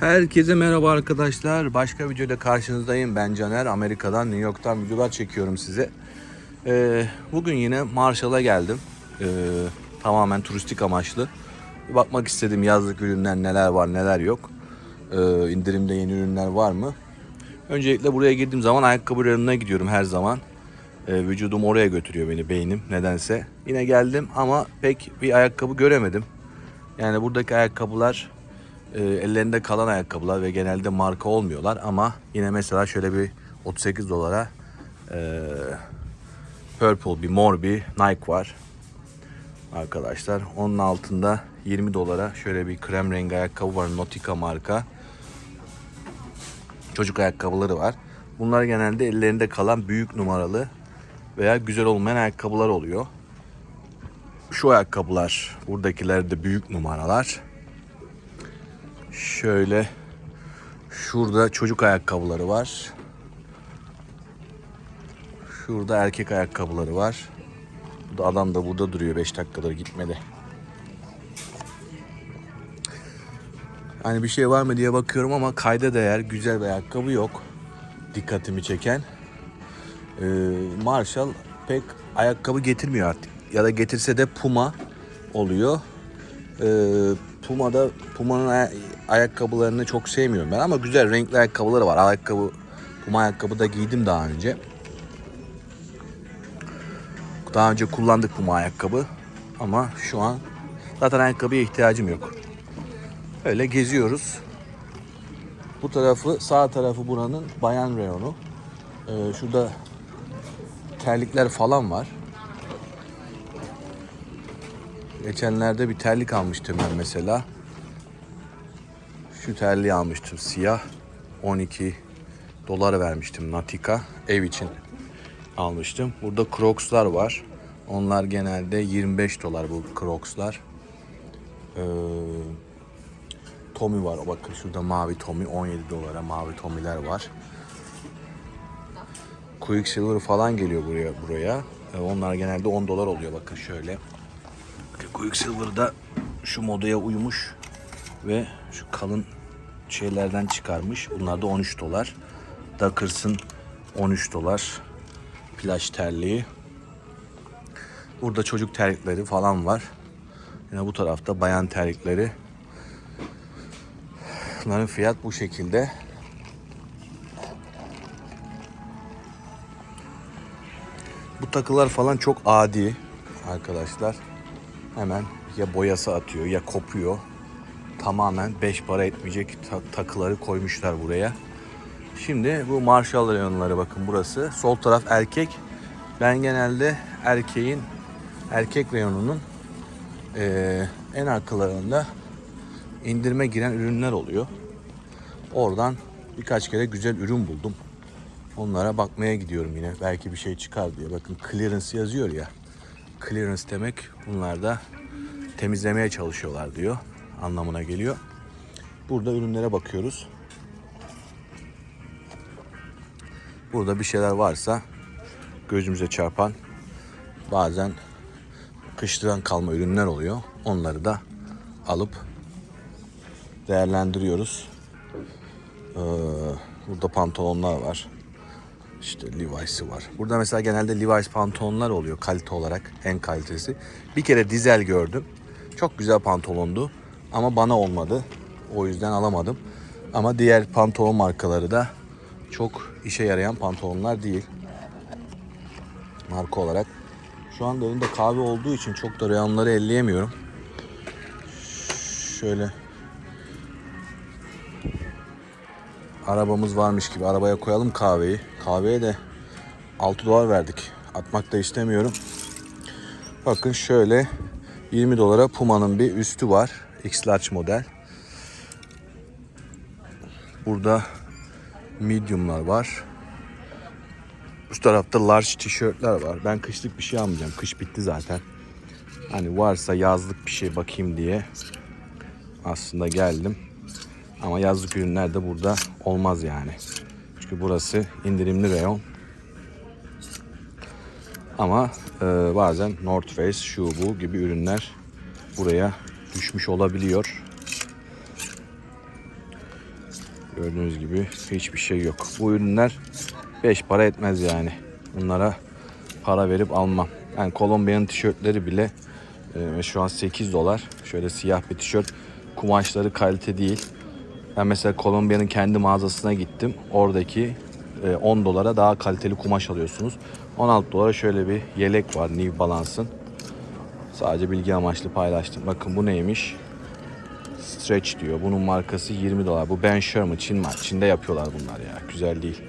Herkese merhaba arkadaşlar. Başka videoda karşınızdayım. Ben Caner. Amerika'dan, New York'tan videolar çekiyorum size. Ee, bugün yine Marshall'a geldim. Ee, tamamen turistik amaçlı. Bakmak istedim yazlık ürünler neler var neler yok. Ee, indirimde yeni ürünler var mı? Öncelikle buraya girdiğim zaman ayakkabı reyonuna gidiyorum her zaman. Ee, vücudum oraya götürüyor beni beynim nedense. Yine geldim ama pek bir ayakkabı göremedim. Yani buradaki ayakkabılar e, ellerinde kalan ayakkabılar ve genelde marka olmuyorlar ama yine mesela şöyle bir 38 dolara e, purple bir mor bir Nike var arkadaşlar. Onun altında 20 dolara şöyle bir krem rengi ayakkabı var Nautica marka. Çocuk ayakkabıları var. Bunlar genelde ellerinde kalan büyük numaralı veya güzel olmayan ayakkabılar oluyor. Şu ayakkabılar buradakiler de büyük numaralar. Şöyle şurada çocuk ayakkabıları var. Şurada erkek ayakkabıları var. Bu da adam da burada duruyor 5 dakikadır gitmedi. Hani bir şey var mı diye bakıyorum ama kayda değer güzel bir ayakkabı yok. Dikkatimi çeken. Ee, Marshall pek ayakkabı getirmiyor artık. Ya da getirse de Puma oluyor. Ee, Puma'da Puma'nın aya- ayakkabılarını çok sevmiyorum ben ama güzel renkli ayakkabıları var. Ayakkabı Puma ayakkabı da giydim daha önce. Daha önce kullandık Puma ayakkabı ama şu an zaten ayakkabıya ihtiyacım yok. Öyle geziyoruz. Bu tarafı sağ tarafı buranın bayan reyonu. Ee, şurada terlikler falan var. Geçenlerde bir terlik almıştım ben mesela. Şu terliği almıştım siyah. 12 dolar vermiştim Natika ev için almıştım. Burada Crocs'lar var. Onlar genelde 25 dolar bu Crocs'lar. Ee, Tommy var. Bakın şurada mavi Tommy 17 dolara mavi Tommy'ler var. Quicksilver falan geliyor buraya buraya. Ee, onlar genelde 10 dolar oluyor bakın şöyle. Quicksilver'da şu modaya uymuş ve şu kalın şeylerden çıkarmış. Bunlar da 13 dolar. Dockers'ın 13 dolar plaj terliği. Burada çocuk terlikleri falan var. Yine bu tarafta bayan terlikleri. Bunların fiyat bu şekilde. Bu takılar falan çok adi arkadaşlar. Hemen ya boyası atıyor ya kopuyor. Tamamen 5 para etmeyecek ta- takıları koymuşlar buraya. Şimdi bu Marshall reyonları bakın burası. Sol taraf erkek. Ben genelde erkeğin erkek reyonunun eee, en arkalarında indirime giren ürünler oluyor. Oradan birkaç kere güzel ürün buldum. Onlara bakmaya gidiyorum yine. Belki bir şey çıkar diye. Bakın clearance yazıyor ya. Clearance demek bunlar da temizlemeye çalışıyorlar diyor. Anlamına geliyor. Burada ürünlere bakıyoruz. Burada bir şeyler varsa gözümüze çarpan bazen kıştan kalma ürünler oluyor. Onları da alıp değerlendiriyoruz. Ee, burada pantolonlar var. İşte Levi's'i var. Burada mesela genelde Levi's pantolonlar oluyor kalite olarak en kalitesi. Bir kere dizel gördüm. Çok güzel pantolondu ama bana olmadı. O yüzden alamadım. Ama diğer pantolon markaları da çok işe yarayan pantolonlar değil. Marka olarak. Şu anda elimde kahve olduğu için çok da reyonları elleyemiyorum. Şöyle arabamız varmış gibi arabaya koyalım kahveyi. Kahveye de 6 dolar verdik. Atmak da istemiyorum. Bakın şöyle 20 dolara Puma'nın bir üstü var. X large model. Burada medium'lar var. Üst tarafta large tişörtler var. Ben kışlık bir şey almayacağım. Kış bitti zaten. Hani varsa yazlık bir şey bakayım diye aslında geldim. Ama yazlık ürünler de burada olmaz yani. Çünkü burası indirimli reyon. Ama e, bazen North Face, şu bu gibi ürünler buraya düşmüş olabiliyor. Gördüğünüz gibi hiçbir şey yok. Bu ürünler 5 para etmez yani. Bunlara para verip almam. Yani Kolombiya'nın tişörtleri bile e, şu an 8 dolar. Şöyle siyah bir tişört. Kumaşları kalite değil. Ben mesela Kolombiya'nın kendi mağazasına gittim. Oradaki e, 10 dolara daha kaliteli kumaş alıyorsunuz. 16 dolara şöyle bir yelek var New Balance'ın. Sadece bilgi amaçlı paylaştım. Bakın bu neymiş? Stretch diyor. Bunun markası 20 dolar. Bu Ben Sherman Çin var. Çin'de yapıyorlar bunlar ya. Güzel değil.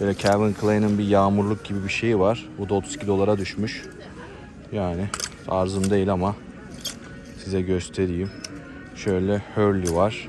Böyle Calvin Klein'in bir yağmurluk gibi bir şeyi var. Bu da 32 dolara düşmüş. Yani tarzım değil ama size göstereyim. Şöyle Hurley var.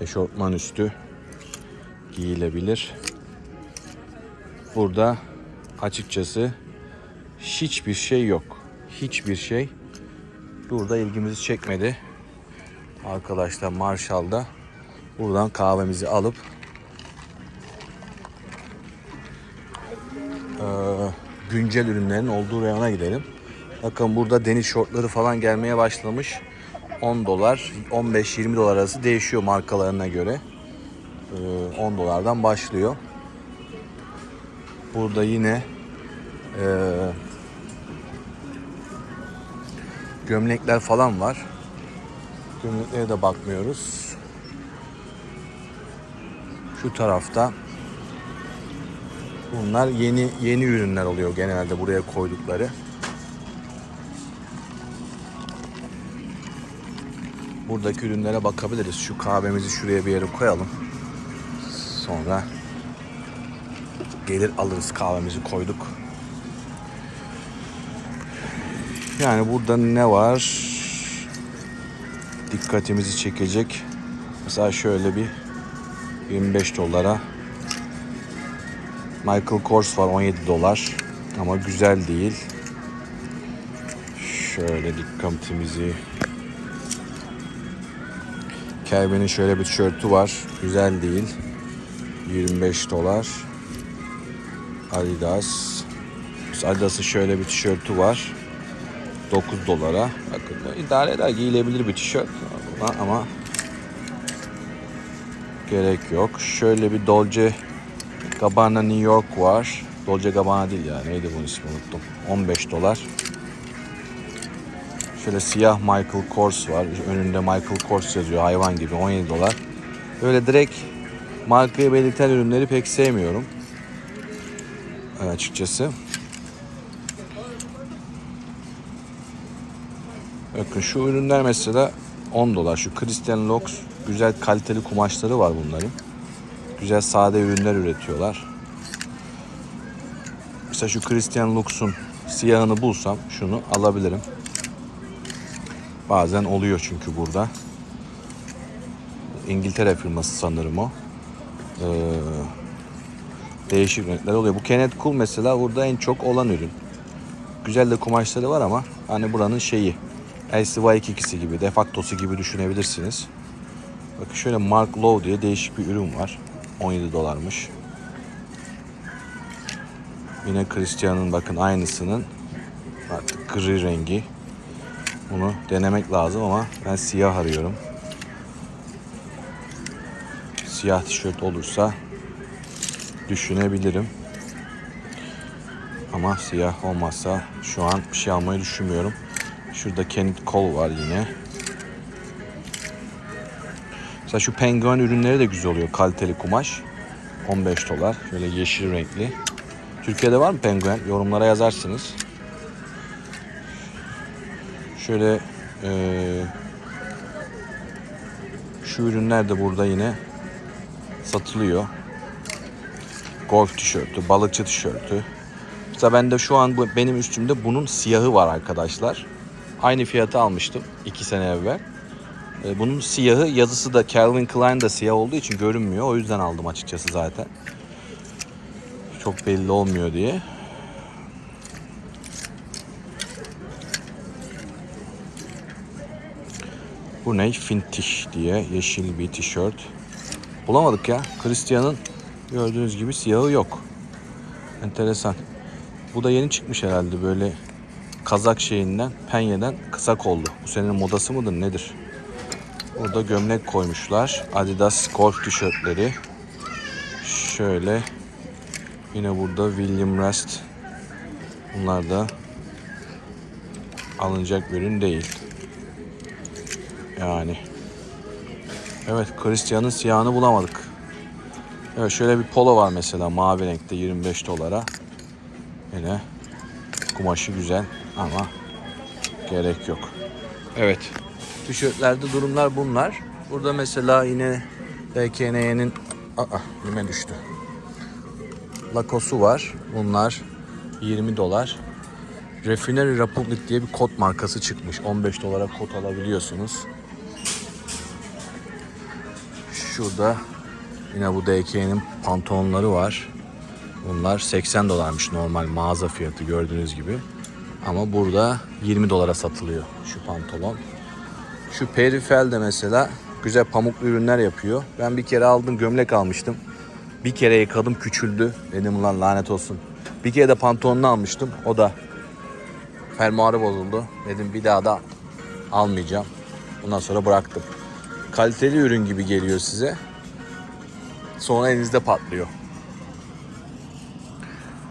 Eşortman üstü giyilebilir. Burada açıkçası hiçbir şey yok. Hiçbir şey burada ilgimizi çekmedi. Arkadaşlar Marshall'da buradan kahvemizi alıp eee, güncel ürünlerin olduğu reyona gidelim. Bakın burada deniz şortları falan gelmeye başlamış. 10 dolar, 15-20 dolar arası değişiyor markalarına göre. Eee, 10 dolardan başlıyor. Burada yine eee, gömlekler falan var. Gömleklere de bakmıyoruz. Şu tarafta bunlar yeni yeni ürünler oluyor genelde buraya koydukları. Buradaki ürünlere bakabiliriz. Şu kahvemizi şuraya bir yere koyalım. Sonra gelir alırız kahvemizi koyduk. Yani burada ne var? Dikkatimizi çekecek. Mesela şöyle bir 25 dolara Michael Kors var 17 dolar ama güzel değil. Şöyle dikkatimizi Calvin'in şöyle bir tişörtü var. Güzel değil. 25 dolar. Adidas. Adidas'ın şöyle bir tişörtü var. 9 dolara. Bakın idare eder giyilebilir bir tişört ama, ama gerek yok. Şöyle bir Dolce Gabbana New York var. Dolce Gabbana değil ya. Neydi bunun ismi unuttum. 15 dolar. Şöyle siyah Michael Kors var. Önünde Michael Kors yazıyor hayvan gibi 17 dolar. Böyle direkt markayı belirten ürünleri pek sevmiyorum. Açıkçası. Bakın şu ürünler mesela 10 dolar. Şu Christian Lux güzel kaliteli kumaşları var bunların. Güzel sade ürünler üretiyorlar. Mesela şu Christian Lux'un siyahını bulsam şunu alabilirim. Bazen oluyor çünkü burada. İngiltere firması sanırım o. Ee, değişik renkler oluyor. Bu Kenneth Cool mesela burada en çok olan ürün. Güzel de kumaşları var ama hani buranın şeyi LCY22'si gibi, defaktosu gibi düşünebilirsiniz. Bakın şöyle Mark Low diye değişik bir ürün var. 17 dolarmış. Yine Christian'ın bakın aynısının artık gri rengi. Bunu denemek lazım ama ben siyah arıyorum. Siyah tişört olursa düşünebilirim. Ama siyah olmazsa şu an bir şey almayı düşünmüyorum. Şurada Kenneth Cole var yine. Mesela şu penguen ürünleri de güzel oluyor. Kaliteli kumaş. 15 dolar. Şöyle yeşil renkli. Türkiye'de var mı penguen? Yorumlara yazarsınız. Şöyle eee, şu ürünler de burada yine satılıyor. Golf tişörtü, balıkçı tişörtü. Mesela ben de şu an bu, benim üstümde bunun siyahı var arkadaşlar. Aynı fiyatı almıştım 2 sene evvel. E, Bunun siyahı yazısı da Calvin Klein da siyah olduğu için görünmüyor. O yüzden aldım açıkçası zaten. Çok belli olmuyor diye. Bu ne? Fintish diye yeşil bir tişört. Bulamadık ya. Christian'ın gördüğünüz gibi siyahı yok. Enteresan. Bu da yeni çıkmış herhalde böyle kazak şeyinden, penyeden kısa kollu. Bu senenin modası mıdır nedir? Burada gömlek koymuşlar. Adidas golf tişörtleri. Şöyle. Yine burada William Rest. Bunlar da alınacak ürün değil. Yani. Evet Christian'ın siyahını bulamadık. Evet şöyle bir polo var mesela mavi renkte 25 dolara. Yine kumaşı güzel ama gerek yok. Evet. Tişörtlerde durumlar bunlar. Burada mesela yine DKNY'nin Aa, lime düştü. Lacoste'u var. Bunlar 20 dolar. Refinery Republic diye bir kot markası çıkmış. 15 dolara kot alabiliyorsunuz. Şurada yine bu DK'nin pantolonları var. Bunlar 80 dolarmış normal mağaza fiyatı gördüğünüz gibi. Ama burada 20 dolara satılıyor şu pantolon. Şu Perifel de mesela güzel pamuklu ürünler yapıyor. Ben bir kere aldım gömlek almıştım. Bir kere yıkadım küçüldü. Dedim ulan lanet olsun. Bir kere de pantolonunu almıştım. O da fermuarı bozuldu. Dedim bir daha da almayacağım. Bundan sonra bıraktım. Kaliteli ürün gibi geliyor size. Sonra elinizde patlıyor.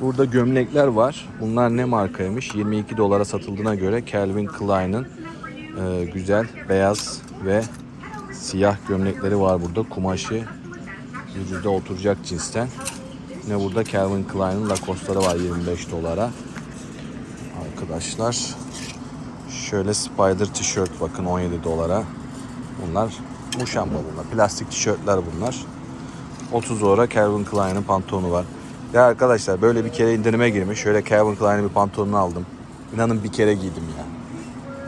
Burada gömlekler var. Bunlar ne markaymış? 22 dolara satıldığına göre Calvin Klein'ın e, güzel beyaz ve siyah gömlekleri var burada. Kumaşı vücuda oturacak cinsten. Yine burada Calvin Klein'ın Lacoste'ları var 25 dolara. Arkadaşlar şöyle Spider tişört bakın 17 dolara. Bunlar muşamba bunlar. Plastik tişörtler bunlar. 30 dolara Calvin Klein'in pantolonu var. Ya arkadaşlar böyle bir kere indirime girmiş. Şöyle Calvin Klein'in bir pantolonunu aldım. İnanın bir kere giydim ya.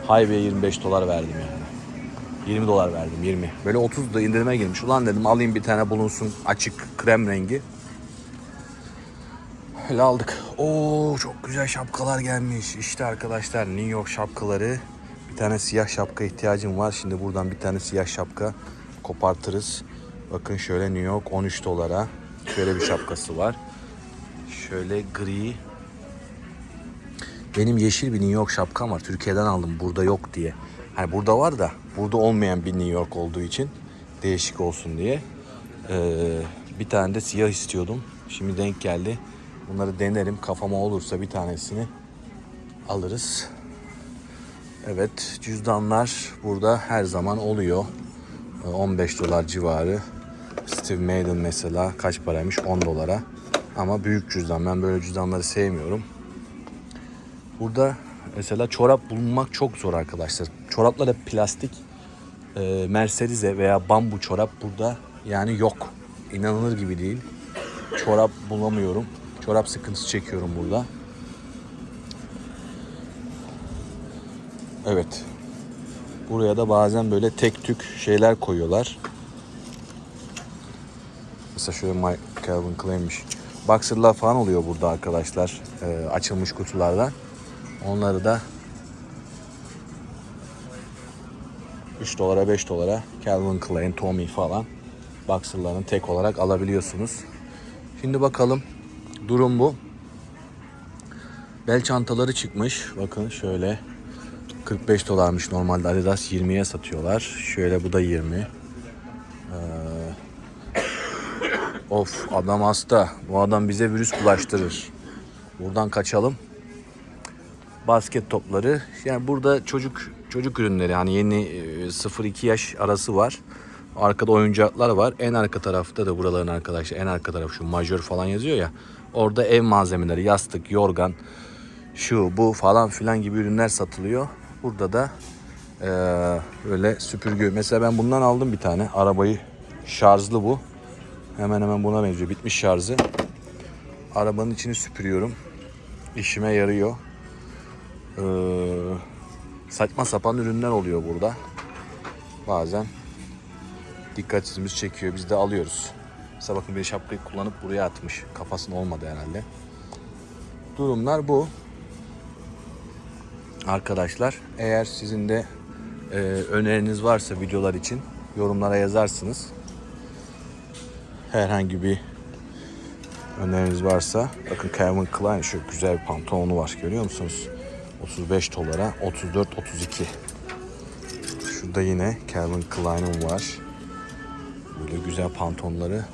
Highway 25 dolar verdim yani. 20 dolar verdim 20. Böyle 30 da indirime girmiş. Ulan dedim alayım bir tane bulunsun açık krem rengi. Öyle aldık. Oo çok güzel şapkalar gelmiş. İşte arkadaşlar New York şapkaları. Bir tane siyah şapka ihtiyacım var. Şimdi buradan bir tane siyah şapka kopartırız. Bakın şöyle New York 13 dolara. Şöyle bir şapkası var. Şöyle gri. Benim yeşil bir New York şapkam var. Türkiye'den aldım. Burada yok diye. Hani burada var da burada olmayan bir New York olduğu için değişik olsun diye. Ee, bir tane de siyah istiyordum. Şimdi denk geldi. Bunları denerim. Kafama olursa bir tanesini alırız. Evet cüzdanlar burada her zaman oluyor. Ee, 15 dolar civarı. Steve Madden mesela kaç paraymış? 10 dolara. Ama büyük cüzdan. Ben böyle cüzdanları sevmiyorum. Burada mesela çorap bulunmak çok zor arkadaşlar. Çoraplar hep plastik. Ee, Mercedes'e veya bambu çorap burada yani yok. İnanılır gibi değil. Çorap bulamıyorum. Çorap sıkıntısı çekiyorum burada. Evet. Buraya da bazen böyle tek tük şeyler koyuyorlar. Mesela şöyle My Calvin Klein'miş. Boxer'lar falan oluyor burada arkadaşlar. Ee, açılmış kutulardan. Onları da 3 dolara 5 dolara Calvin Klein, Tommy falan boxer'ların tek olarak alabiliyorsunuz. Şimdi bakalım durum bu. Bel çantaları çıkmış. Bakın şöyle 45 dolarmış normalde Adidas 20'ye satıyorlar. Şöyle bu da 20. Ee, of adam hasta. Bu adam bize virüs bulaştırır. Buradan kaçalım basket topları. Yani burada çocuk çocuk ürünleri yani yeni e, 0-2 yaş arası var. Arkada oyuncaklar var. En arka tarafta da buraların arkadaşlar en arka taraf şu majör falan yazıyor ya. Orada ev malzemeleri, yastık, yorgan, şu bu falan filan gibi ürünler satılıyor. Burada da e, böyle süpürge. Mesela ben bundan aldım bir tane. Arabayı şarjlı bu. Hemen hemen buna benziyor. Bitmiş şarjı. Arabanın içini süpürüyorum. İşime yarıyor. Ee, saçma sapan ürünler oluyor burada. Bazen dikkatimizi çekiyor. Biz de alıyoruz. Mesela bakın bir şapkayı kullanıp buraya atmış. Kafasında olmadı herhalde. Durumlar bu. Arkadaşlar eğer sizin de e, öneriniz varsa videolar için yorumlara yazarsınız. Herhangi bir öneriniz varsa bakın Calvin Klein şu güzel bir pantolonu var görüyor musunuz? 35 dolara 34 32 Şurada yine Calvin Klein'in var. Böyle güzel pantolonları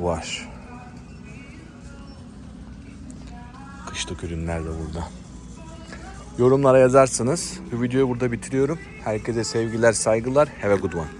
var. Kışlık ürünler de burada. Yorumlara yazarsınız. Bu videoyu burada bitiriyorum. Herkese sevgiler, saygılar. Have a good one.